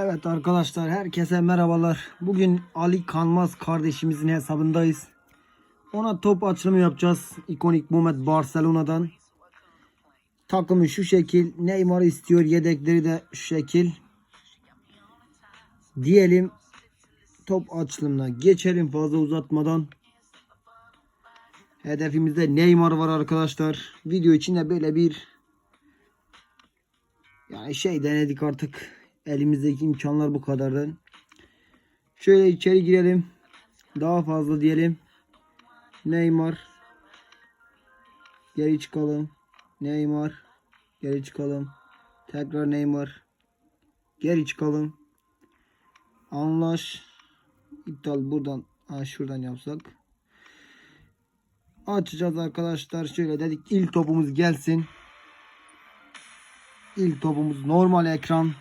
Evet arkadaşlar herkese merhabalar. Bugün Ali Kanmaz kardeşimizin hesabındayız. Ona top açılımı yapacağız. İkonik Moment Barcelona'dan. Takımı şu şekil. Neymar istiyor. Yedekleri de şu şekil. Diyelim top açılımına geçelim fazla uzatmadan. Hedefimizde Neymar var arkadaşlar. Video içinde böyle bir yani şey denedik artık. Elimizdeki imkanlar bu kadardı. Şöyle içeri girelim. Daha fazla diyelim. Neymar. Geri çıkalım. Neymar. Geri çıkalım. Tekrar Neymar. Geri çıkalım. Anlaş. İptal buradan. Ha, şuradan yapsak. Açacağız arkadaşlar. Şöyle dedik. İlk topumuz gelsin. İlk topumuz normal ekran.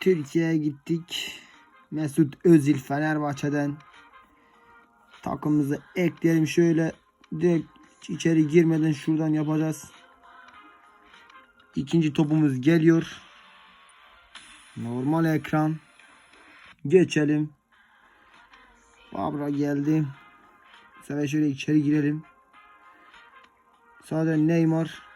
Türkiye'ye gittik. Mesut Özil Fenerbahçe'den takımımızı ekleyelim şöyle direkt içeri girmeden şuradan yapacağız. İkinci topumuz geliyor. Normal ekran. Geçelim. Babra geldi. Bu sefer şöyle içeri girelim. Sadece Neymar.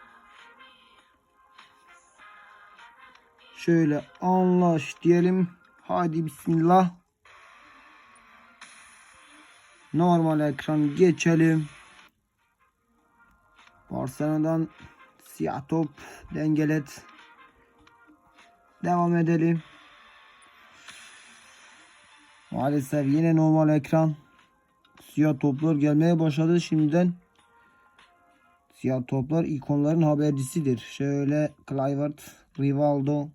Şöyle anlaş diyelim. Hadi bismillah. Normal ekran geçelim. Barcelona'dan siyah top dengelet. Devam edelim. Maalesef yine normal ekran. Siyah toplar gelmeye başladı şimdiden. Siyah toplar ikonların habercisidir. Şöyle Kluivert, Rivaldo,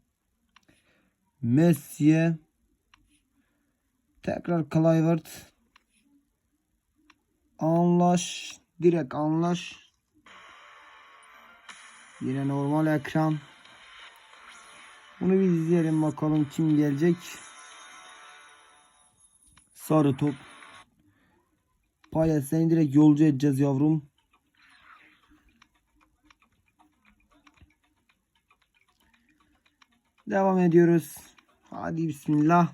Messi, tekrar Kluivert, Anlaş, direkt anlaş. Yine normal ekran. Bunu bir izleyelim bakalım kim gelecek. Sarı top. Payet seni direkt yolcu edeceğiz yavrum. Devam ediyoruz. Hadi bismillah.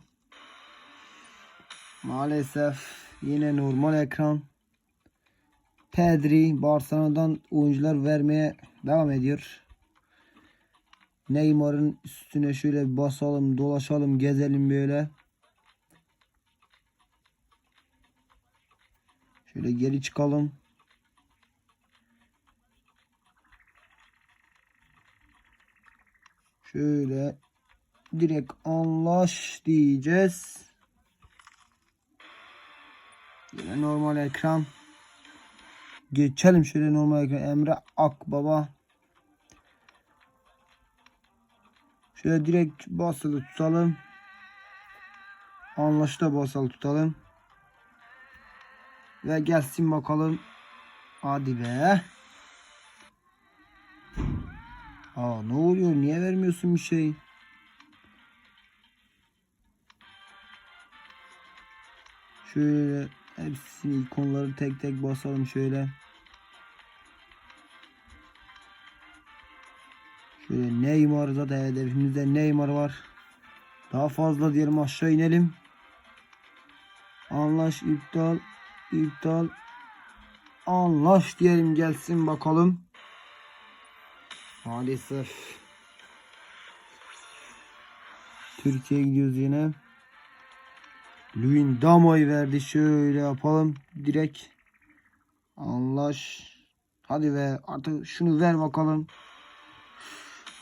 Maalesef yine normal ekran. Pedri Barcelona'dan oyuncular vermeye devam ediyor. Neymar'ın üstüne şöyle basalım, dolaşalım, gezelim böyle. Şöyle geri çıkalım. Şöyle direkt anlaş diyeceğiz. Yine normal ekran. Geçelim şöyle normal ekran. Emre Akbaba. Şöyle direkt basılı tutalım. Anlaşta basılı tutalım. Ve gelsin bakalım. Hadi be. Aa ne oluyor? Niye vermiyorsun bir şey? Şöyle hepsini ikonları tek tek basalım şöyle. Şöyle Neymar zaten hedefimizde Neymar var. Daha fazla diyelim aşağı inelim. Anlaş iptal iptal anlaş diyelim gelsin bakalım. Maalesef. Türkiye'ye gidiyoruz yine. Luyin Damo'yu verdi. Şöyle yapalım. Direkt. Anlaş. Hadi ve artık şunu ver bakalım.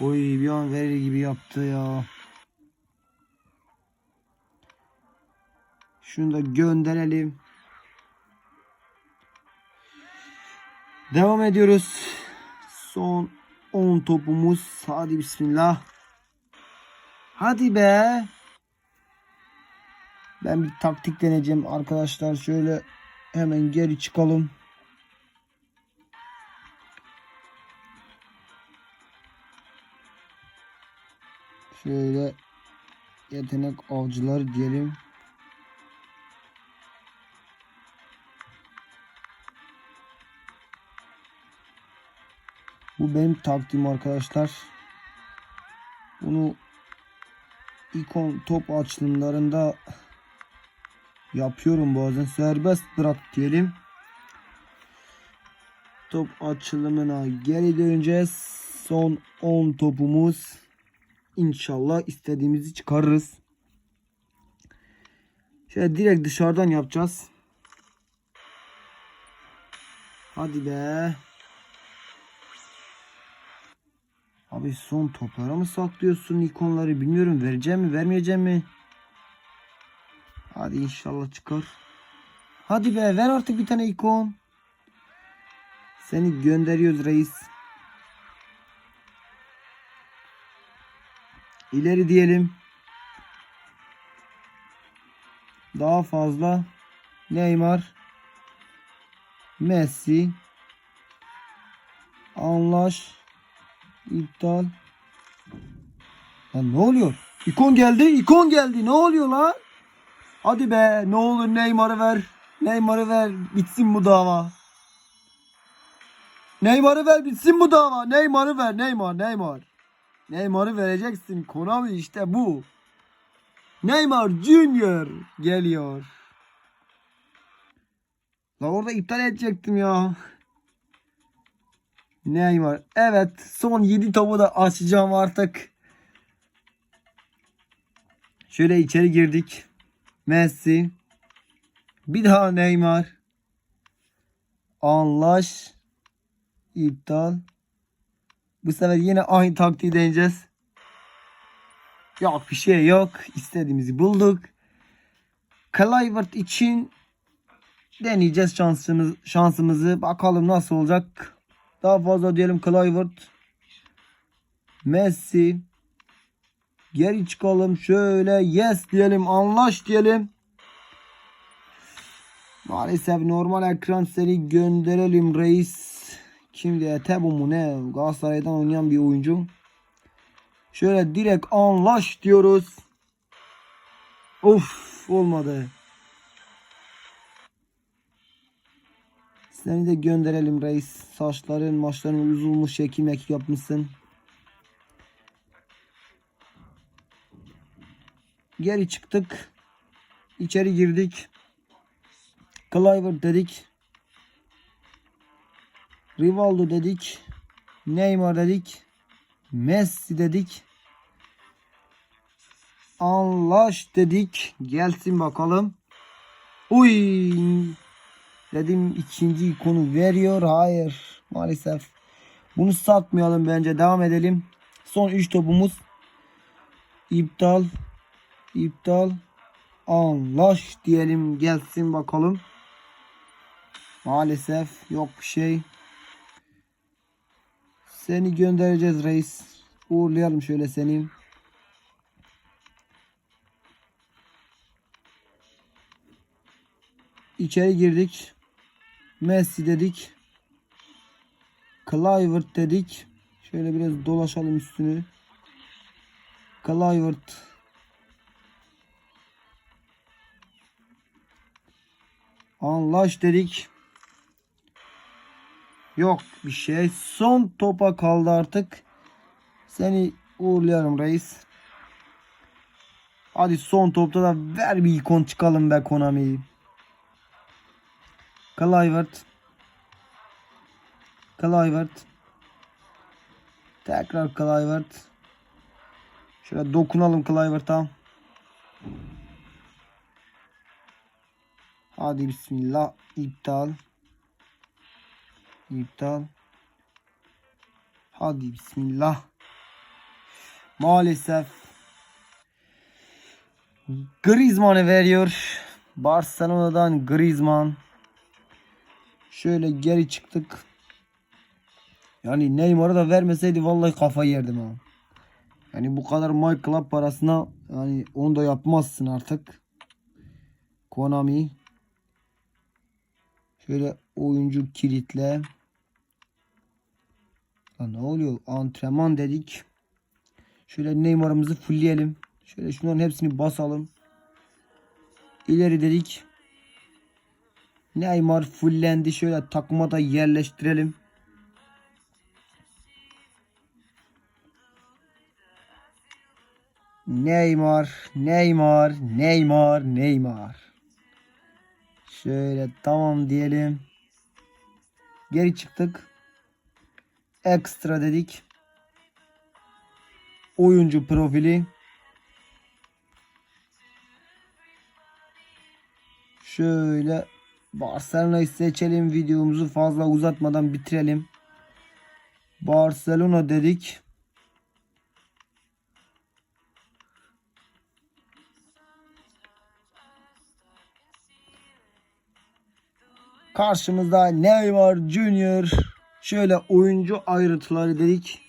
Oy bir an verir gibi yaptı ya. Şunu da gönderelim. Devam ediyoruz. Son 10 topumuz. Hadi bismillah. Hadi be. Ben bir taktik deneyeceğim arkadaşlar. Şöyle hemen geri çıkalım. Şöyle yetenek avcıları diyelim. Bu benim taktiğim arkadaşlar. Bunu ikon top açılımlarında yapıyorum bazen. Serbest bırak diyelim. Top açılımına geri döneceğiz. Son 10 topumuz. İnşallah istediğimizi çıkarırız. Şöyle direkt dışarıdan yapacağız. Hadi be. Abi son toplara mı saklıyorsun ikonları bilmiyorum. Vereceğim mi vermeyeceğim mi? Hadi inşallah çıkar. Hadi be ver artık bir tane ikon. Seni gönderiyoruz reis. İleri diyelim. Daha fazla. Neymar. Messi. Anlaş. İptal. Lan ne oluyor? İkon geldi. ikon geldi. Ne oluyor lan? Hadi be. Ne olur Neymar'ı ver. Neymar'ı ver. Bitsin bu dava. Neymar'ı ver bitsin bu dava. Neymar'ı ver. Neymar. Neymar. Neymar'ı vereceksin. Konami işte bu. Neymar Junior geliyor. La orada iptal edecektim ya. Neymar. Evet son 7 topu da açacağım artık. Şöyle içeri girdik. Messi. Bir daha Neymar. Anlaş. İptal. Bu sefer yine aynı taktiği deneyeceğiz. Yok bir şey yok. İstediğimizi bulduk. Kluivert için deneyeceğiz şansımız, şansımızı. Bakalım nasıl olacak. Daha fazla diyelim Kluivert. Messi. Geri çıkalım. Şöyle yes diyelim. Anlaş diyelim. Maalesef normal ekran seni gönderelim reis. Kimdi? Etebo mu ne? Galatasaray'dan oynayan bir oyuncu. Şöyle direkt anlaş diyoruz. Of olmadı. Seni de gönderelim reis. Saçların maçların uzulmuş şekil mekik yapmışsın. Geri çıktık. İçeri girdik. Clivert dedik. Rivaldo dedik. Neymar dedik. Messi dedik. Anlaş dedik. Gelsin bakalım. Uy. Dedim ikinci ikonu veriyor. Hayır. Maalesef. Bunu satmayalım bence. Devam edelim. Son 3 topumuz. İptal. İptal. Anlaş diyelim. Gelsin bakalım. Maalesef yok bir şey. Seni göndereceğiz reis. Uğurlayalım şöyle seni. İçeri girdik. Messi dedik. Clivert dedik. Şöyle biraz dolaşalım üstünü. Clivert. Anlaş dedik. Yok bir şey. Son topa kaldı artık. Seni uğurluyorum reis. Hadi son topta da ver bir ikon çıkalım be Konami'yi. Clivert. Clivert. Tekrar Clivert. Şöyle dokunalım Clivert'a. Hadi bismillah. İptal. İptal. Hadi bismillah. Maalesef Griezmann'ı veriyor. Barcelona'dan Griezmann. Şöyle geri çıktık. Yani Neymar'ı da vermeseydi vallahi kafayı yerdim ha. Yani bu kadar My Club parasına yani onu da yapmazsın artık. Konami. Şöyle oyuncu kilitle. Lan ne oluyor? Antrenman dedik. Şöyle Neymar'ımızı fullleyelim. Şöyle şunların hepsini basalım. İleri dedik. Neymar fullendi. Şöyle takıma da yerleştirelim. Neymar, Neymar, Neymar, Neymar. Şöyle tamam diyelim. Geri çıktık. Ekstra dedik. Oyuncu profili. Şöyle Barcelona'yı seçelim. Videomuzu fazla uzatmadan bitirelim. Barcelona dedik. Karşımızda Neymar Junior. Şöyle oyuncu ayrıntıları dedik.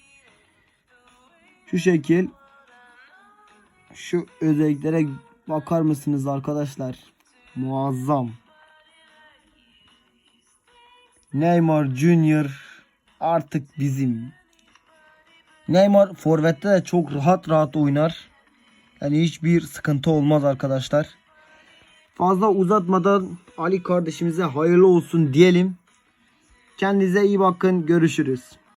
Şu şekil. Şu özelliklere bakar mısınız arkadaşlar? Muazzam. Neymar Junior artık bizim. Neymar forvette de çok rahat rahat oynar. Yani hiçbir sıkıntı olmaz arkadaşlar. Fazla uzatmadan Ali kardeşimize hayırlı olsun diyelim. Kendinize iyi bakın. Görüşürüz.